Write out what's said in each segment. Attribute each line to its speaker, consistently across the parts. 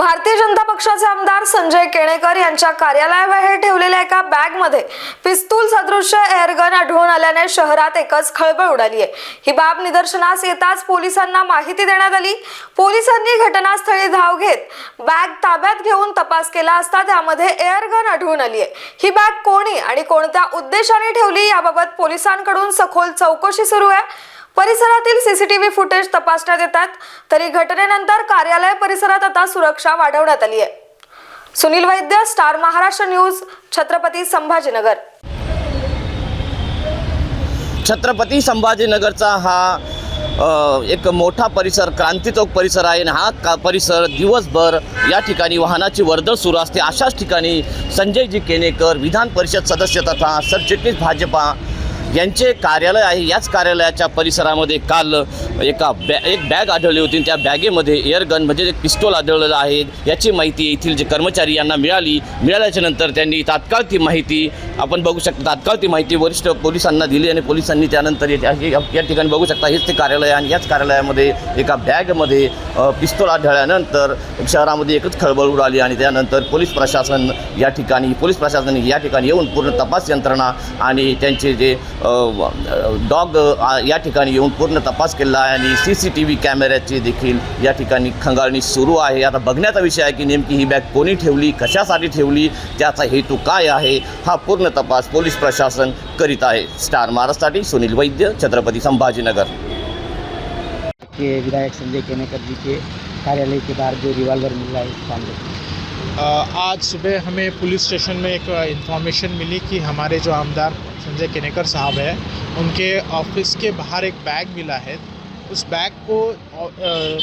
Speaker 1: भारतीय जनता पक्षाचे आमदार संजय केणेकर यांच्या कार्यालयाबाहेर ठेवलेल्या एका बॅगमध्ये पिस्तूल सदृश्य एअरगन आढळून आल्याने शहरात एकच खळबळ उडाली आहे ही बाब निदर्शनास येताच पोलिसांना माहिती देण्यात आली. पोलिसांनी घटनास्थळी धाव घेत बॅग ताब्यात घेऊन तपास केला असता त्यामध्ये एअरगन आढळून आली आहे ही बॅग कोणी आणि कोणत्या उद्देशाने ठेवली याबाबत पोलिसांकडून सखोल चौकशी सुरू आहे. परिसरातील सीसीटीव्ही फुटेज तपासण्यात येतात. तरी घटनेनंतर कार्यालय परिसरात आता सुरक्षा वाढवण्यात आली आहे. Sunil Vaidya star Maharashtra news Chhatrapati Sambhajinagar.
Speaker 2: Chhatrapati संभाजीनगरचा हा एक मोठा परिसर क्रांती चौक परिसर आहे आणि हा का परिसर दिवसभर या ठिकाणी वाहनाची वर्दळ सुरू असते. अशाच ठिकाणी संजयजी केनेकर विधान परिषद सदस्य तथा सरचिटणीस भाजपा यांचे कार्यालय आहे. याच कार्यालयाच्या परिसरामध्ये काल एका बॅ एक बॅग आढळली होती. आणि त्या बॅगेमध्ये एअरगन म्हणजे एक पिस्तोल आढळलेलं आहे. याची माहिती येथील जे कर्मचारी यांना मिळाली. मिळाल्याच्या नंतर त्यांनी तात्काळ ती माहिती आपण बघू शकता तात्काळ ती माहिती वरिष्ठ पोलिसांना दिली आणि पोलिसांनी त्यानंतर या या- ठिकाणी बघू शकता हेच ते कार्यालय आणि याच कार्यालयामध्ये एका बॅगमध्ये पिस्तोल आढळल्यानंतर शहरामध्ये एकच खळबळ उडाली आणि त्यानंतर पोलीस प्रशासन या ठिकाणी पोलीस प्रशासन या ठिकाणी येऊन पूर्ण तपास यंत्रणा आणि त्यांचे जे डॉग या ठिकाणी येऊन पूर्ण तपास केला आहे आणि सी सी टी व्ही कॅमेऱ्याची देखील या ठिकाणी खंगाळणी सुरू आहे. आता बघण्याचा विषय आहे की नेमकी ही बॅग कोणी ठेवली कशासाठी ठेवली त्याचा हेतू काय आहे हा पूर्ण तपास पोलीस प्रशासन करीत आहे. स्टार महाराष्ट्रासाठी सुनील वैद्य छत्रपती संभाजीनगर.
Speaker 3: के विधायक संजय केनेकर जी के कार्यालय के बाहर जो रिवाल्वर मिल है इस मामले में।
Speaker 4: आज सुबह हमें पुलिस स्टेशन में एक इंफॉर्मेशन मिली कि हमारे जो आमदार संजय केनेकर साहब हैं, उनके ऑफ़िस के बाहर एक बैग मिला है। उस बैग को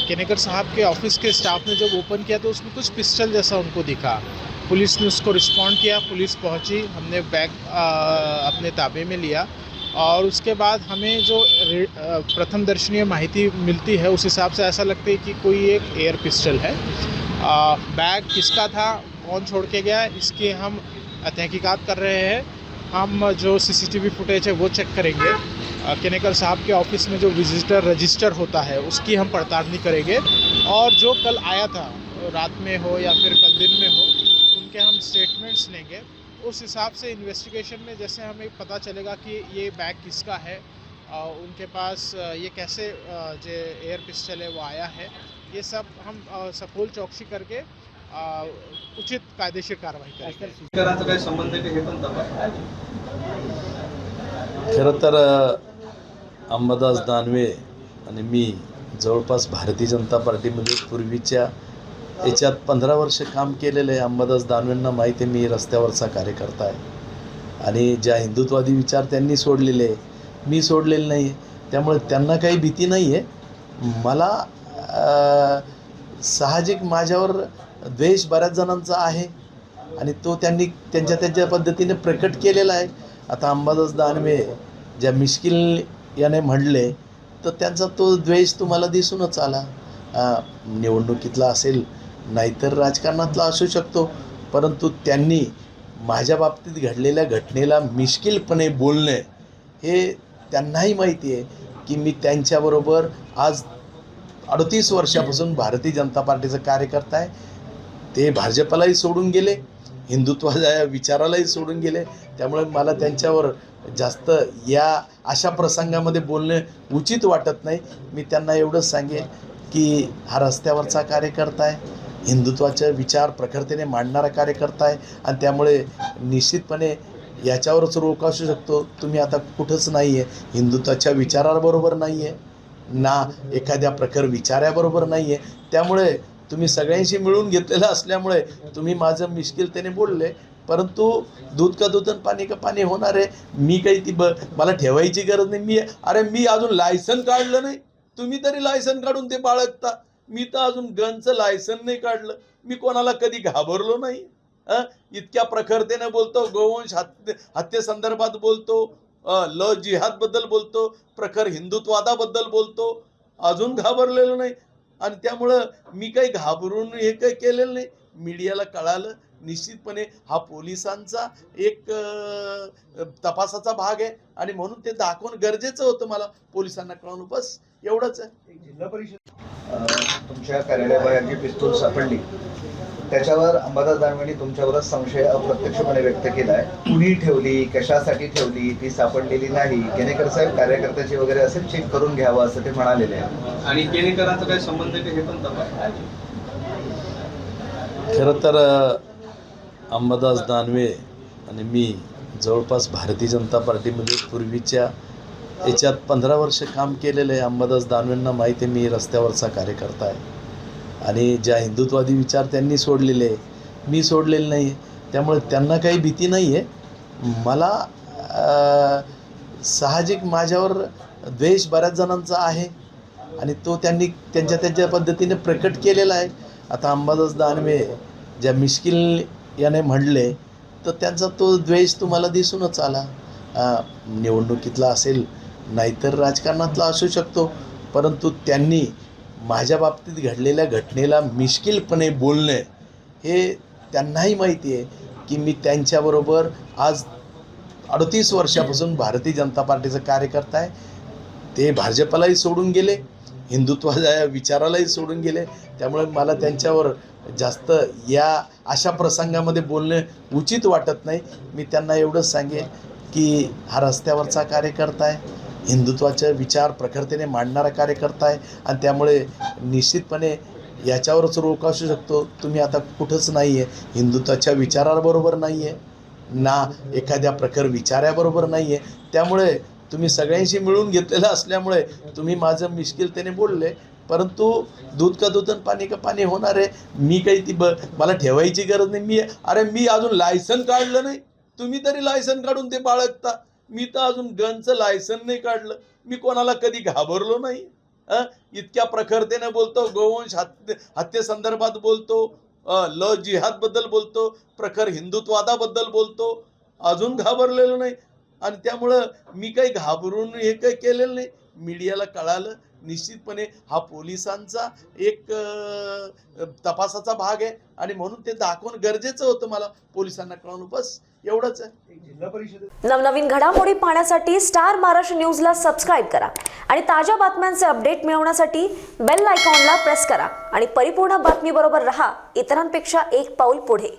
Speaker 4: केनेकर साहब के ऑफ़िस के स्टाफ ने जब ओपन किया तो उसमें कुछ पिस्टल जैसा उनको दिखा। पुलिस ने उसको रिस्पॉन्ड किया, पुलिस पहुँची, हमने बैग अपने ताबे में लिया और उसके बाद हमें जो प्रथम दर्शनीय माहिती मिलती है, उस हिसाब से ऐसा लगता है कि कोई एक एयर पिस्टल है। आ, बैग किसका था कौन छोड़ के गया इसकी हम तहकीकात कर रहे हैं। हम जो सीसीटीवी फुटेज है वो चेक करेंगे। केनेकर साहब के ऑफ़िस में जो विजिटर रजिस्टर होता है उसकी हम पड़तालनी करेंगे। और जो कल आया था रात में हो या फिर कल दिन में हो उनके हम स्टेटमेंट्स लेंगे। उस हिसाब से इन्वेस्टिगेशन में जैसे हमें पता चलेगा कि ये बैग किसका है उनके पास ये कैसे जो एयर पिस्टल है वो आया है ये सब हम सखोल चौकसी करके उचित कायदेशीर कारवाई
Speaker 5: काय संबंध हे पण
Speaker 6: खरं तर अंबादास दानवे आणि मी जवळपास भारतीय जनता पार्टीमध्ये पूर्वीच्या याच्यात पंधरा वर्ष काम केलेलं आहे. अंबादास दानवेंना माहिती आहे मी रस्त्यावरचा कार्यकर्ता आहे. आणि ज्या हिंदुत्वादी विचार त्यांनी सोडलेले आहे मी सोडलेलं नाही आहे त्यामुळे त्यांना काही भीती नाही आहे मला साहजिक माझ्यावर द्वेष बऱ्याच जणांचा आहे. आणि तो त्यांनी त्यांच्या त्यांच्या पद्धतीने प्रकट केलेला आहे. आता अंबादास दानवे ज्या मिश्किल याने म्हणले तर त्यांचा तो द्वेष तुम्हाला दिसूनच आला. निवडणुकीतला असेल नाहीतर राजकारणातला असू शकतो. परंतु त्यांनी माझ्या बाबतीत घडलेल्या घटनेला मिश्किलपणे बोलणे हे त्यांनाही माहिती आहे की मी त्यांच्याबरोबर आज अडतीस वर्षापासून भारतीय जनता पार्टीचं कार्यकर्ता आहे. ते भाजपलाही सोडून गेले हिंदुत्वाच्या विचारालाही सोडून गेले. त्यामुळे मला त्यांच्यावर जास्त या अशा प्रसंगामध्ये बोलणे उचित वाटत नाही. मी त्यांना एवढंच सांगेन की हा रस्त्यावरचा कार्यकर्ता आहे. हिंदुत्वाचे विचार प्रखरतेने मांडणारा कार्यकर्ता आहे. आणि त्यामुळे निश्चितपणे याच्यावरच रोख असू शकतो. तुम्ही आता कुठंच नाही आहे हिंदुत्वाच्या विचाराबरोबर नाही आहे ना एखाद्या प्रखर विचाराबरोबर नाही आहे त्यामुळे तुम्ही सगळ्यांशी मिळून घेतलेलं असल्यामुळे तुम्ही माझं मिश्किलतेने बोलले. परंतु दूध का दूध आणि पाणी का पाणी होणार आहे? मी काही ती ब मला ठेवायची गरज नाही. मी अरे मी अजून लायसन काढलं नाही. तुम्ही तरी लायसन काढून ते बाळगता. मी तर अजून गनचं लायसन नाही काढलं. मी कोणाला कधी घाबरलो नाही. इतक्या प्रखरतेने बोलतो गोवंश हत्ये हत्येसंदर्भात बोलतो ल ल जिहादबद्दल बोलतो प्रखर हिंदुत्वादाबद्दल बोलतो अजून घाबरलेलो नाही. आणि त्यामुळं मी काही घाबरून हे काही केलेलं नाही. मीडियाला कळालं निश्चितपणे हा पोलिसांचा एक तपासाचा भाग आहे. आणि म्हणून ते दाखवणं गरजेचं होतं मला. पोलिसांना कळवणं बस एवढंच आहे.
Speaker 5: जिल्हा परिषद तुमच्या कार्यालयाबाहेर जी पिस्तूल सापडली त्याच्यावर अंबादास दानवेंनी तुमच्यावरच संशय अप्रत्यक्षपणे व्यक्त केलाय. कुणी ठेवली कशासाठी ठेवली ती सापडलेली नाही. केनेकर साहेब कार्यकर्त्याची वगैरे असेल चेक करून घ्यावं असं ते म्हणालेले आहे
Speaker 7: आणि केणेकरांचा काय संबंध आहे हे पण तपास.
Speaker 6: खरं तर अंबादास दानवे आणि मी जवळपास भारतीय जनता पार्टीमध्ये पूर्वीच्या याच्यात पंधरा वर्ष काम केलेलं आहे. अंबादास दानवेंना माहिती आहे मी रस्त्यावरचा कार्यकर्ता आहे. आणि ज्या हिंदुत्वादी विचार त्यांनी सोडलेले आहे मी सोडलेले नाही आहे त्यामुळे त्यांना काही भीती नाही आहे मला साहजिक माझ्यावर द्वेष बऱ्याच जणांचा आहे आणि तो त्यांनी त्यांच्या त्यांच्या पद्धतीने प्रकट केलेला आहे. आता अंबादास दानवे ज्या मिश्किल याने म्हणले तर त्यांचा तो द्वेष तुम्हाला दिसूनच आला. निवडणुकीतला असेल नाहीतर राजकारणातला असू शकतो. परंतु त्यांनी माझ्या बाबतीत घडलेल्या घटनेला मिश्किलपणे बोलणे हे त्यांनाही माहिती आहे की मी त्यांच्याबरोबर आज अडतीस वर्षापासून भारतीय जनता पार्टीचं कार्यकर्ता आहे. ते भाजपलाही सोडून गेले हिंदुत्वाच्या विचारालाही सोडून गेले. त्यामुळे मला त्यांच्यावर जास्त या अशा प्रसंगामध्ये बोलणे उचित वाटत नाही. मी त्यांना एवढंच सांगेन की हा रस्त्यावरचा कार्यकर्ता आहे. हिंदुत्वाचे विचार प्रखरतेने मांडणारा कार्यकर्ता आहे आणि त्यामुळे निश्चितपणे याच्यावरच रोख असू शकतो. तुम्ही आता कुठंच नाही आहे हिंदुत्वाच्या विचाराबरोबर नाही आहे ना एखाद्या प्रखर विचाराबरोबर नाही आहे त्यामुळे तुम्ही सगळ्यांशी मिळून घेतलेलं असल्यामुळे तुम्ही माझं मिश्किलतेने बोलले. परंतु दूध का दूध आणि पाणी का पाणी होणार आहे? मी काही ती ब मला ठेवायची गरज नाही. मी अरे मी अजून लायसन काढलं नाही. तुम्ही तरी लायसन काढून ते बाळगता. मी तर अजून गनचं लायसन नाही काढलं. मी कोणाला कधी घाबरलो नाही. इतक्या प्रखरतेने बोलतो गोवंश हत्ये हत्येसंदर्भात बोलतो ल जिहादबद्दल बोलतो प्रखर हिंदुत्वादाबद्दल बोलतो. अजून घाबरलेलो नाही. आणि त्यामुळं मी काही घाबरून हे काही केलेलं नाही. मीडियाला कळालं निश्चितपणे हा पोलिसांचा एक तपासाचा भाग आहे. आणि म्हणून ते दाखवणं गरजेचं होतं मला पोलिसांना कळवणं. बस एवढंच आहे.
Speaker 5: जिल्हा परिषद
Speaker 8: नवनवीन घडामोडी पाहण्यासाठी स्टार महाराष्ट्र न्यूजला सबस्क्राईब करा. आणि ताज्या बातम्यांचे अपडेट मिळवण्यासाठी बेल आयकॉनला प्रेस करा. आणि परिपूर्ण बातमीबरोबर रहा. इतरांपेक्षा एक पाऊल पुढे.